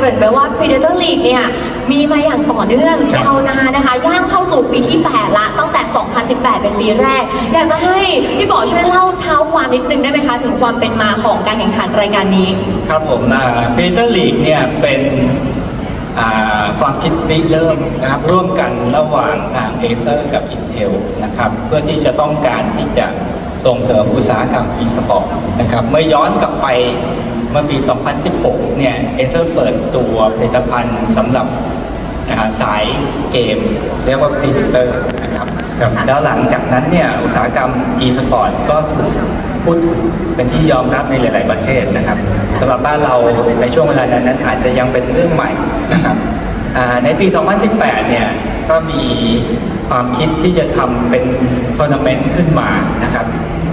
เกริ่นไปว่า Predator League เนี่ยมีมาอย่างต่อเนื่องครับยาวนานนะคะย่างเข้าสู่ปีที่ 8 ละ ตั้งแต่ 2018 เป็นปีแรก อยากจะให้พี่ป๋อช่วยเล่าเท้าความนิดนึงได้ไหมคะ ถึงความเป็นมาของการแข่งขันรายการนี้ ครับผมเบต้าลีกเนี่ยเป็นอ่าความคิดริเริ่มนะครับร่วมกันระหว่างทาง a อ e r กับ Intel นะครับ เพื่อที่จะต้องการที่จะ ส่งเสริมอุตสาหกรรม e-sport นะครับเมื่อย้อนกลับไปเมื่อปี 2016 เนี่ย a อ e r เปิดตัวผลิตภัณฑ์สำหรับสายเกม เรียกว่า Predator นะครับแล้วหลังจากนั้นเนี่ยอุตสาหกรรม e-sport ก็ถูกพูดถึงเป็นที่ยอมรับในหลาย ๆ ประเทศนะครับสำหรับบ้านเราในช่วงเวลานั้นนั้นอาจจะยังเป็นเรื่องใหม่นะครับในปี 2018 เนี่ยก็มี ความคิดที่จะทำเป็นทัวร์นาเมนต์ขึ้นมานะครับ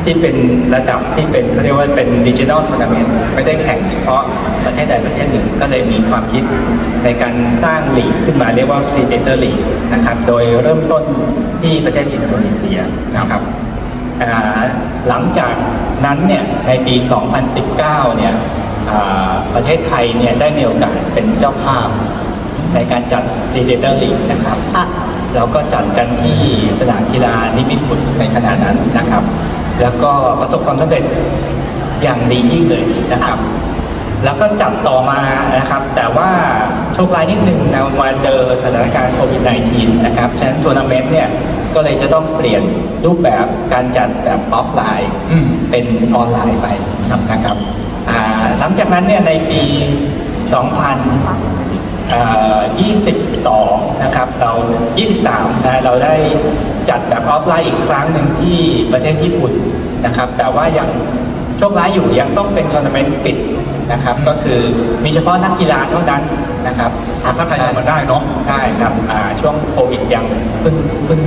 ที่เป็นระดับที่เป็นเขาเรียกว่าเป็นดิจิทัลทัวร์นาเมนต์ไม่ได้แข่งเฉพาะประเทศใดประเทศหนึ่ง ก็เลยมีความคิดในการสร้างลีกขึ้นมาเรียกว่า Predator League นะครับโดยเริ่มต้นที่ประเทศอินโดนีเซียนะครับหลังจากนั้นเนี่ยในปี 2019 เนี่ยประเทศไทยเนี่ยได้มีโอกาสเป็นเจ้าภาพในการจัด Predator League นะครับ ค่ะเราก็จัดกันที่สนามกีฬานิมิตรบุตรในขณะนั้นนะครับ แล้วก็ประสบความสำเร็จอย่างดียิ่งเลยนะครับ แล้วก็จัดต่อมานะครับ แต่ว่าโชคร้ายนิดหนึ่งนะมาเจอสถานการณ์โควิด -19 นะครับฉะนั้นทัวร์นาเมนต์เนี่ยก็เลยจะต้องเปลี่ยนรูปแบบการจัดแบบออฟไลน์อืมเป็นออนไลน์ไปนะครับอ่าหลังจากนั้นเนี่ยในปี 2000เอ่อ 22 นะครับ เรา 23นะเราได้จัดแบบออฟไลน์อีกครั้งหนึ่งที่ประเทศญี่ปุ่นนะครับ แต่ว่ายังโชคร้ายอยู่ยังต้องเป็นทัวร์นาเมนต์ปิดนะครับ ก็คือมีเฉพาะนักกีฬาเท่านั้นนะครับถ้าใครสมัครได้เนาะใช่ครับอ่าช่วงโควิดยังเพิ่งเพิ่ง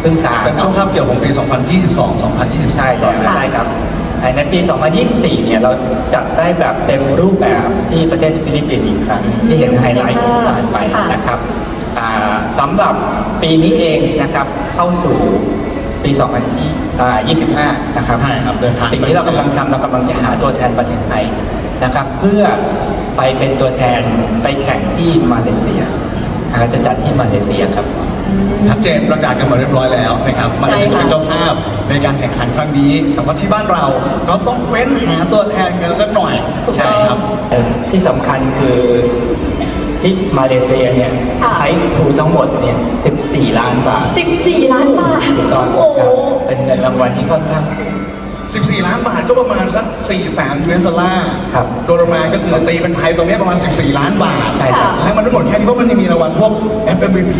เพิ่งซาเป็นช่วงคาบเกี่ยวของปี 2022 2023ใช่ครับค่ะใช่ครับ ในปี 2024 เนี่ยเราจัดได้แบบเต็มรูปแบบที่ประเทศฟิลิปปินส์อีกครั้งที่เห็นไฮไลท์ที่ผ่านไปค่ะนะครับอ่าสำหรับปีนี้เองนะครับเข้าสู่ปี 2025 นะครับใช่ครับเดินทางสิ่งที่เรากำลังทำเรากำลังจะหาตัวแทนประเทศไทยนะครับ เพื่อไปเป็นตัวแทนไปแข่งที่มาเลเซียอ่าจะจัดที่มาเลเซียครับ ชัดเจนประกาศกันหมดเรียบร้อยแล้วนะครับมาเลเซียจะเป็นเจ้าภาพในการแข่งขันครั้งนี้ แต่ว่าที่บ้านเราก็ต้องเฟ้นหาตัวแทนกันสักหน่อยถูกใช่ต้องครับเอ่อที่สำคัญคือที่มาเลเซียเนี่ยค่ะ ไพรส์พูทั้งหมดเนี่ย 14 ล้านบาท14 ล้านบาท ถูกต้องโอ้โหครับเป็นเงินรางวัลที่ค่อนข้างสูง 14 ล้านบาทก็ประมาณสัก4แสนยูเอสดอลลาร์ครับโดยประมาณก็คือตีเป็นไทยตรงนี้ประมาณ 14 ล้านบาทใช่ครับและมันไม่หมดแค่นี้เพราะมันยังมีรางวัลพวก FMVP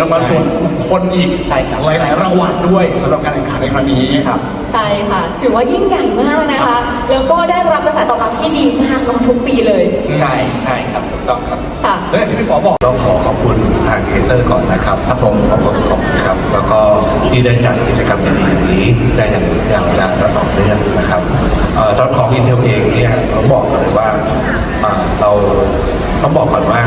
รางวัลส่วนบุคคนอีกใช่ครับหลายๆรางวัลด้วยสำหรับการแข่งขันในครั้งนี้ครับใช่ค่ะ ถือว่ายิ่งใหญ่มากนะคะ แล้วก็ได้รับกระแสตอบรับที่ดีมากเนาะทุกปีเลย ใช่ใช่ครับถูกต้องครับค่ะแล้วอย่างที่พี่ป๋อบอกต้องขอขอบคุณทางเอเซอร์ก่อนนะครับครับผมขอบคุณขอบคุณครับแล้วก็ ที่ได้จัดกิจกรรมดีๆอย่างนี้ได้อย่างอย่างยาวนานและต่อเนื่องนะครับเอ่อตอนของ Intel เองเนี่ยเราบอกเลยว่าอ่าเราต้องบอกก่อนว่า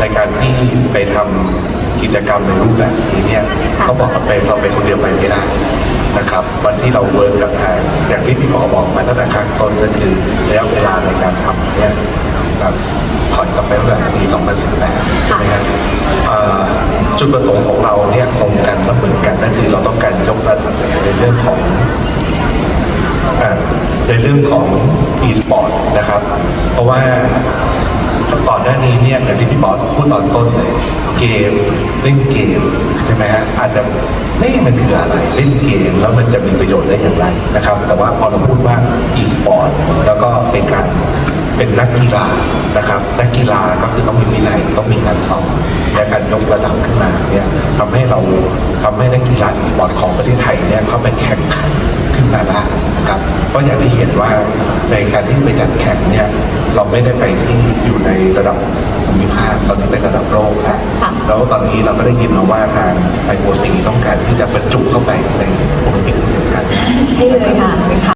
ในการที่ไปทำกิจกรรมในรูปแบบนี้เนี่ยต้องบอกกันไปเราเป็นคนเดียวไปไม่ได้นะครับ วันที่เราเวิร์กกับทางอย่างที่พี่หมอบอกมาตั้งแต่ข้างต้นก็คือระยะเวลาในการทำเนี่ยแบบถอยกลับไปตั้งแต่ปี2018ใช่ไหมครับ รื่องของอ่อในเรื่องของ e-sport นะครับ เพราะว่าก่อนหน้านี้เนี่ยอย่างที่พี่บอสพูดตอนต้นเลยเกมเล่นเกมใช่ไหมฮะอาจจะนี่มันคืออะไรเล่นเกมแล้วมันจะมีประโยชน์ได้อย่างไรนะครับ แต่ว่าพอเราพูดว่า e-sport แล้วก็เป็นการ เป็นนักกีฬานะครับ นักกีฬาก็คือต้องมีวินัยต้องมีการซ้อมและการยกระดับขึ้นมาเนี่ยทำให้เราทำให้นักกีฬา e-sport ของประเทศไทยเนี่ยเข้าไปแข่งขันขึ้นมาได้นะครับเพราะอย่างที่เห็นว่าในการที่ไปจัดแข่งเนี่ยเราไม่ได้ไปที่อยู่ในระดับภูมิภาคตอนนี้เป็นระดับโลกแล้วค่ะแล้วตอนนี้เราก็ได้ยินมาว่าทางไอโอซีต้องการที่จะบรรจุเข้าไปในโอลิมปิกเหมือนกันใช่เลยค่ะเป็นค่ะ